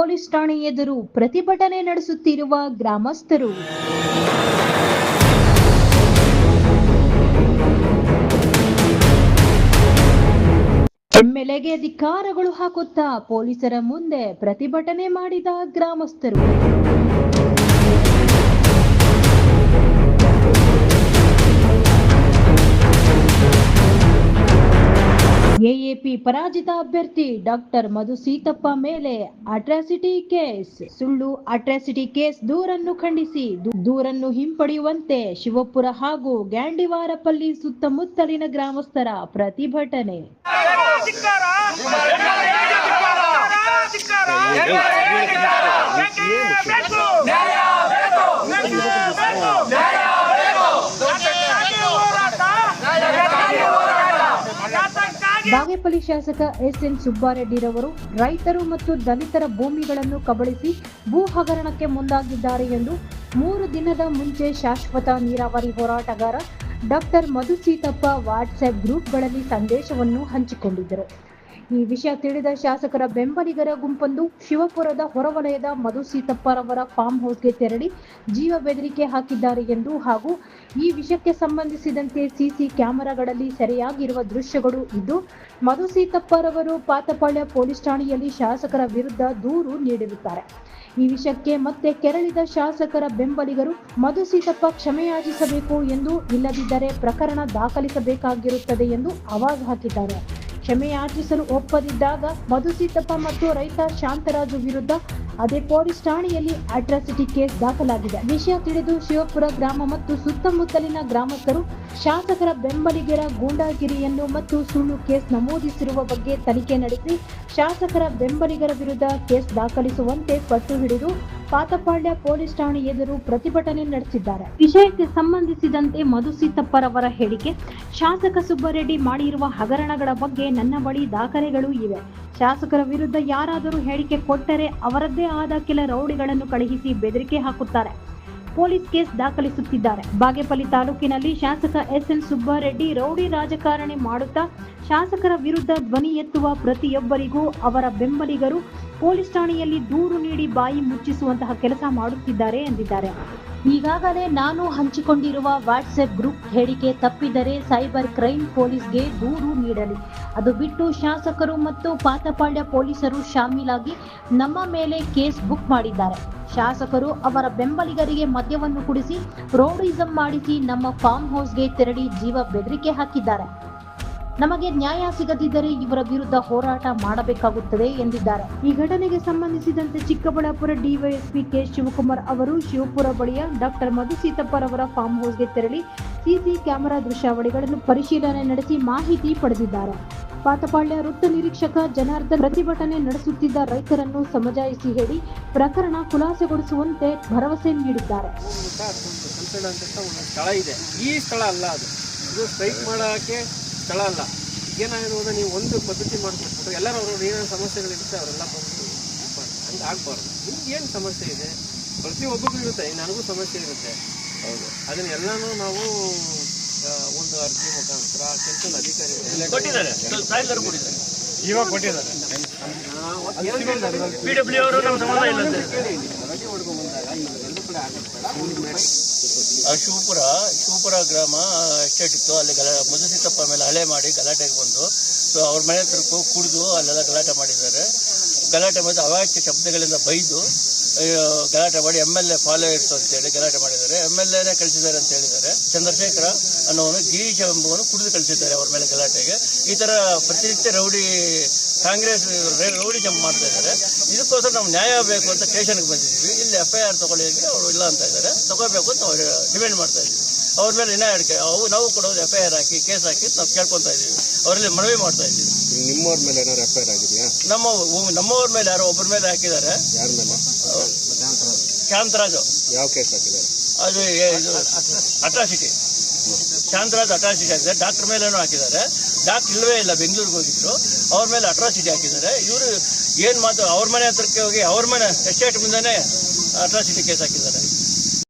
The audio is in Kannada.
ಪೊಲೀಸ್ ಠಾಣೆ ಎದುರು ಪ್ರತಿಭಟನೆ ನಡೆಸುತ್ತಿರುವ ಗ್ರಾಮಸ್ಥರು. ಎಂಎಲ್ಎಗೆ ಅಧಿಕಾರಗಳು ಹಾಕುತ್ತಾ ಪೊಲೀಸರ ಮುಂದೆ ಪ್ರತಿಭಟನೆ ಮಾಡಿದ ಗ್ರಾಮಸ್ಥರು. ಪರಾಜಿತ ಅಭ್ಯರ್ಥಿ ಡಾಕ್ಟರ್ ಮಧು ಸೀತಪ್ಪ ಮೇಲೆ ಅಟ್ರಾಸಿಟಿ ಕೇಸ್ ಸುಳ್ಳು ಅಟ್ರಾಸಿಟಿ ಕೇಸ್ ದೂರನ್ನು ಖಂಡಿಸಿ ದೂ- ದೂರನ್ನು ಹಿಂಪಡೆಯುವಂತೆ ಶಿವಪುರ ಹಾಗೂ ಗ್ಯಾಂಡಿವಾರಪಲ್ಲಿ ಸುತ್ತಮುತ್ತಲಿನ ಗ್ರಾಮಸ್ಥರ ಪ್ರತಿಭಟನೆ ಧಿಕ್ಕಾರ! ಧಿಕ್ಕಾರ! ಬೇಕು! ಹೋರಾಟ! ಯಾತಕ್ಕಾಗಿ? ಬಾಗೇಪಲ್ಲಿ ಶಾಸಕ ಎಸ್ ಎನ್ ಸುಬ್ಬಾರೆಡ್ಡಿರವರು ರೈತರು ಮತ್ತು ದಲಿತರ ಭೂಮಿಗಳನ್ನು ಕಬಳಿಸಿ ಭೂ ಹಗರಣಕ್ಕೆ ಮುಂದಾಗಿದ್ದಾರೆ ಎಂದು ಮೂರು ದಿನದ ಮುಂಚೆ ಶಾಶ್ವತ ನೀರಾವರಿ ಹೋರಾಟಗಾರ ಡಾಕ್ಟರ್ ಮಧುಸೀತಪ್ಪ ವಾಟ್ಸ್ಆ್ಯಪ್ ಗ್ರೂಪ್ಗಳಲ್ಲಿ ಸಂದೇಶವನ್ನು ಹಂಚಿಕೊಂಡಿದ್ದರು. ಈ ವಿಷಯ ತಿಳಿದ ಶಾಸಕರ ಬೆಂಬಲಿಗರ ಗುಂಪೊಂದು ಶಿವಪುರದ ಹೊರವಲಯದ ಮಧು ಸೀತಪ್ಪರವರ ಫಾರ್ಮ್ ಹೌಸ್ಗೆ ತೆರಳಿ ಜೀವ ಬೆದರಿಕೆ ಹಾಕಿದ್ದಾರೆ ಎಂದು ಹಾಗೂ ಈ ವಿಷಯಕ್ಕೆ ಸಂಬಂಧಿಸಿದಂತೆ ಸಿಸಿ ಕ್ಯಾಮೆರಾಗಳಲ್ಲಿ ಸೆರೆಯಾಗಿರುವ ದೃಶ್ಯಗಳು ಇದ್ದು, ಮಧು ಸೀತಪ್ಪರವರು ಪಾತಪಾಳ್ಯ ಪೊಲೀಸ್ ಠಾಣೆಯಲ್ಲಿ ಶಾಸಕರ ವಿರುದ್ಧ ದೂರು ನೀಡಿರುತ್ತಾರೆ. ಈ ವಿಷಯಕ್ಕೆ ಮತ್ತೆ ಕೆರಳಿದ ಶಾಸಕರ ಬೆಂಬಲಿಗರು ಮಧು ಸೀತಪ್ಪ ಕ್ಷಮೆಯಾಚಿಸಬೇಕು ಎಂದು ಇಲ್ಲದಿದ್ದರೆ ಪ್ರಕರಣ ದಾಖಲಿಸಬೇಕಾಗಿರುತ್ತದೆ ಎಂದು ಆವಾಜ್ ಹಾಕಿದ್ದಾರೆ. ಕ್ಷಮೆಯಾಚಿಸಲು ಒಪ್ಪದಿದ್ದಾಗ ಮಧುಸಿದ್ದಪ್ಪ ಮತ್ತು ರೈತ ಶಾಂತರಾಜು ವಿರುದ್ಧ ಅದೇ ಪೊಲೀಸ್ ಠಾಣೆಯಲ್ಲಿ ಅಟ್ರಾಸಿಟಿ ಕೇಸ್ ದಾಖಲಾಗಿದೆ. ವಿಷಯ ತಿಳಿದು ಶಿವಪುರ ಗ್ರಾಮ ಮತ್ತು ಸುತ್ತಮುತ್ತಲಿನ ಗ್ರಾಮಸ್ಥರು ಶಾಸಕರ ಬೆಂಬಲಿಗರ ಗೂಂಡಾಗಿರಿಯನ್ನು ಮತ್ತು ಸುಳ್ಳು ಕೇಸ್ ನಮೂದಿಸಿರುವ ಬಗ್ಗೆ ತನಿಖೆ ನಡೆಸಿ ಶಾಸಕರ ಬೆಂಬಲಿಗರ ವಿರುದ್ಧ ಕೇಸ್ ದಾಖಲಿಸುವಂತೆ ಪಟ್ಟು ಹಿಡಿದು ಪಾತಪಾಳ್ಯ ಪೊಲೀಸ್ ಠಾಣೆ ಎದುರು ಪ್ರತಿಭಟನೆ ನಡೆಸಿದ್ದಾರೆ. ವಿಷಯಕ್ಕೆ ಸಂಬಂಧಿಸಿದಂತೆ ಮಧುಸೀತಪ್ಪರವರ ಹೇಳಿಕೆ, ಶಾಸಕ ಸುಬ್ಬರೆಡ್ಡಿ ಮಾಡಿರುವ ಹಗರಣಗಳ ಬಗ್ಗೆ ನನ್ನ ಬಳಿ ದಾಖಲೆಗಳು ಇವೆ. ಶಾಸಕರ ವಿರುದ್ಧ ಯಾರಾದರೂ ಹೇಳಿಕೆ ಕೊಟ್ಟರೆ ಅವರದ್ದೇ ಆದ ಕೆಲ ರೌಡಿಗಳನ್ನು ಕಳುಹಿಸಿ ಬೆದರಿಕೆ ಹಾಕುತ್ತಾರೆ. Police case ದಾಖಲಿಸುತ್ತಿದ್ದಾರೆ. ಬಾಗೇಪಲ್ಲಿ ತಾಲೂಕಿನಲ್ಲಿ ಶಾಸಕ ಎಸ್ ಎನ್ ಸುಬ್ಬಾರೆಡ್ಡಿ ರೌಡಿ ರಾಜಕಾರಣಿ ಮಾಡುತ್ತಾ ಶಾಸಕರ ವಿರುದ್ಧ ಧ್ವನಿ ಎತ್ತುವ ಪ್ರತಿಯೊಬ್ಬರಿಗೂ ಅವರ ಬೆಂಬಲಿಗರು ಪೊಲೀಸ್ ಠಾಣೆಯಲ್ಲಿ ದೂರು ನೀಡಿ ಬಾಯಿ ಮುಚ್ಚಿಸುವಂತಹ ಕೆಲಸ ಮಾಡುತ್ತಿದ್ದಾರೆ ಎಂದಿದ್ದಾರೆ. ಈಗಾಗಲೇ ನಾನು ಹಂಚಿಕೊಂಡಿರುವ ವಾಟ್ಸ್ಆಪ್ ಗ್ರೂಪ್ ಹೇಳಿಕೆ ತಪ್ಪಿದರೆ ಸೈಬರ್ ಕ್ರೈಮ್ ಪೊಲೀಸ್ಗೆ ದೂರು ನೀಡಲಿ. ಅದು ಬಿಟ್ಟು ಶಾಸಕರು ಮತ್ತು ಪಾತಪಾಳ್ಯ ಪೊಲೀಸರು ಶಾಮೀಲಾಗಿ ನಮ್ಮ ಮೇಲೆ ಕೇಸ್ ಬುಕ್ ಮಾಡಿದ್ದಾರೆ. ಶಾಸಕರು ಅವರ ಬೆಂಬಲಿಗರಿಗೆ ಮದ್ಯವನ್ನು ಕುಡಿಸಿ ರೋಡಿಸಂ ಮಾಡಿಸಿ ನಮ್ಮ ಫಾರ್ಮ್ ಹೌಸ್ಗೆ ತೆರಳಿ ಜೀವ ಬೆದರಿಕೆ ಹಾಕಿದ್ದಾರೆ. ನಮಗೆ ನ್ಯಾಯ ಸಿಗದಿದ್ದರೆ ಇವರ ವಿರುದ್ಧ ಹೋರಾಟ ಮಾಡಬೇಕಾಗುತ್ತದೆ ಎಂದಿದ್ದಾರೆ. ಈ ಘಟನೆಗೆ ಸಂಬಂಧಿಸಿದಂತೆ ಚಿಕ್ಕಬಳ್ಳಾಪುರ ಡಿವೈಎಸ್ಪಿ ಕೆ ಶಿವಕುಮಾರ್ ಅವರು ಶಿವಪುರ ಬಳಿಯ ಡಾಕ್ಟರ್ ಮಧು ಸೀತಪ್ಪರವರ ಫಾರ್ಮ್ ಹೌಸ್ಗೆ ತೆರಳಿ ಸಿಸಿ ಕ್ಯಾಮೆರಾ ದೃಶ್ಯಾವಳಿಗಳನ್ನು ಪರಿಶೀಲನೆ ನಡೆಸಿ ಮಾಹಿತಿ ಪಡೆದಿದ್ದಾರೆ. ಪಾತಪಾಳ್ಯ ವೃತ್ತ ನಿರೀಕ್ಷಕ ಜನಾರ್ದನ್ ಪ್ರತಿಭಟನೆ ನಡೆಸುತ್ತಿದ್ದ ರೈತರನ್ನು ಸಮಜಾಯಿಸಿ ಹೇಳಿ ಪ್ರಕರಣ ಖುಲಾಸೆಗೊಳಿಸುವಂತೆ ಭರವಸೆ ನೀಡಿದ್ದಾರೆ. ಈ ಸ್ಥಳ ಅಲ್ಲ ಅದು. ಇದು ಸ್ಟ್ರೈಕ್ ಮಾಡೋಕ್ಕೆ ಸ್ಥಳ ಅಲ್ಲ. ಏನಾಗಿರ್ಬೋದು ಅಂದ್ರೆ ನೀವು ಒಂದು ಪದ್ಧತಿ ಮಾಡಿಸ್ಬಿಟ್ಟು ಎಲ್ಲರೂ ಅವ್ರವ್ರು ಏನೇನು ಸಮಸ್ಯೆಗಳಿರುತ್ತೆ ಅವರೆಲ್ಲ ಬಂದು. ಹಂಗೆ ಆಗಬಾರ್ದು. ನಿಮ್ಗೆ ಏನು ಸಮಸ್ಯೆ ಇದೆ? ಪ್ರತಿಯೊಬ್ಬರಿಗೂ ಇರುತ್ತೆ ನನಗೂ ಸಮಸ್ಯೆ ಇರುತ್ತೆ. ಹೌದು. ಅದನ್ನೆಲ್ಲನೂ ನಾವು ಒಂದು ಅರ್ಜಿ ಮುಖಾಂತರ ಕೆಲಸದ ಅಧಿಕಾರಿ ಕೊಟ್ಟಿದ್ದಾರೆ. ಸಾಯಿಲ್ಲರು ಕೊಟ್ಟಿದ್ದಾರೆ. ಇವಾಗ ಕೊಟ್ಟಿದ್ದಾರೆ. ಪಿ ಡಬ್ಲ್ಯೂ ಅವರು ನಮ್ಮ ಸಂಬಂಧ ಇಲ್ಲ ಅಂತ. ಆ ಶಿವಪುರ ಶಿವಪುರ ಗ್ರಾಮ ಎಸ್ಟೇಟ್ ಇತ್ತು. ಅಲ್ಲಿ ಗಲ ತಪ್ಪ ಮೇಲೆ ಹಳೆ ಮಾಡಿ ಗಲಾಟೆಗೆ ಬಂದು ಸೊ ಅವ್ರ ಮನೆ ಹತ್ರ ಕುಡಿದು ಅಲ್ಲೆಲ್ಲ ಗಲಾಟೆ ಮಾಡಿದ್ದಾರೆ. ಗಲಾಟೆ ಮಾಡಿ ಅವಾಚ್ಯ ಶಬ್ದಗಳಿಂದ ಬೈದು ಗಲಾಟೆ ಮಾಡಿ ಎಂ ಎಲ್ ಎ ಫಾಲೋಯರ್ಸ್ ಅಂತೇಳಿ ಗಲಾಟೆ ಮಾಡಿದ್ದಾರೆ. ಎಂ ಎಲ್ ಎನೇ ಕಳಿಸಿದ್ದಾರೆ ಅಂತ ಹೇಳಿದ್ದಾರೆ. ಚಂದ್ರಶೇಖರ ಅನ್ನೋನು ಗಿರೀಶ್ ಎಂಬುವನು ಕುಡಿದು ಕಳಿಸಿದ್ದಾರೆ ಅವ್ರ ಮೇಲೆ ಗಲಾಟೆಗೆ. ಈ ಥರ ಪ್ರತಿನಿತ್ಯ ರೌಡಿ ಕಾಂಗ್ರೆಸ್ ರೇ- ರೌಡಿ ಜಂಪ್ ಮಾಡ್ತಾ ಇದ್ದಾರೆ. ಇದಕ್ಕೋಸ್ಕರ ನಾವು ನ್ಯಾಯ ಬೇಕು ಅಂತ ಸ್ಟೇಷನ್ಗೆ ಬಂದಿದ್ದೀವಿ. ಇಲ್ಲಿ ಎಫ್ ಐ ಆರ್ ತಗೊಳ್ಳಿ ಅವರು ಇಲ್ಲ ಅಂತ ಇದ್ದಾರೆ. ತಗೋಬೇಕು ಅಂತ ಅವ್ರು ಡಿಮ್ಯಾಂಡ್ ಮಾಡ್ತಾ ಇದ್ದೀವಿ. ಅವ್ರ ಮೇಲೆ ಇನ್ನ ಅಡಿಕೆ ಅವು ನಾವು ಕೊಡೋದು ಎಫ್ ಐ ಆರ್ ಹಾಕಿ ಕೇಸ್ ಹಾಕಿ ನಾವು ಕೇಳ್ಕೊತಾ ಇದ್ದೀವಿ. ಅವರಲ್ಲಿ ಮನವಿ ಮಾಡ್ತಾ ಇದ್ದೀವಿ. ನಿಮ್ಮವ್ರ ಮೇಲೆ ಏನಾದ್ರು ಎಫ್ ಐ ಆರ್ ಆಗಿದೆಯಾ? ನಮ್ಮ ನಮ್ಮವ್ರ ಮೇಲೆ ಯಾರೋ ಒಬ್ಬರ ಮೇಲೆ ಹಾಕಿದ್ದಾರೆ. ಯಾರ ಮೇಲೆ? ಕ್ಯಾಂತರಾಜು ಯಾವ ಕೇಸ್ ಹಾಕಿದ್ದಾರೆ? ಅದು ಏ- ಇದು ಅಟ್ರಾಸಿಟಿ ಶಾಂತರಾಜ್ ಅಟ್ರಾಸಿಟಿ ಹಾಕಿದ್ದಾರೆ ಡಾಕ್ಟರ್ ಮೇಲೇನು ಹಾಕಿದ್ದಾರೆ. ಡಾಕ್ಟರ್ ಇಲ್ಲವೇ ಇಲ್ಲ, ಬೆಂಗಳೂರಿಗೆ ಹೋಗಿದ್ರು. ಅವ್ರ ಮೇಲೆ ಅಟ್ರಾಸಿಟಿ ಹಾಕಿದ್ದಾರೆ. ಇವರು ಏನು ಮಾತು, ಅವ್ರ ಮನೆ ಹತ್ರಕ್ಕೆ ಹೋಗಿ ಅವ್ರ ಮನೆ ಎಸ್ಟೇಟ್ ಮುಂದೆನೇ ಅಟ್ರಾಸಿಟಿ ಕೇಸ್ ಹಾಕಿದ್ದಾರೆ.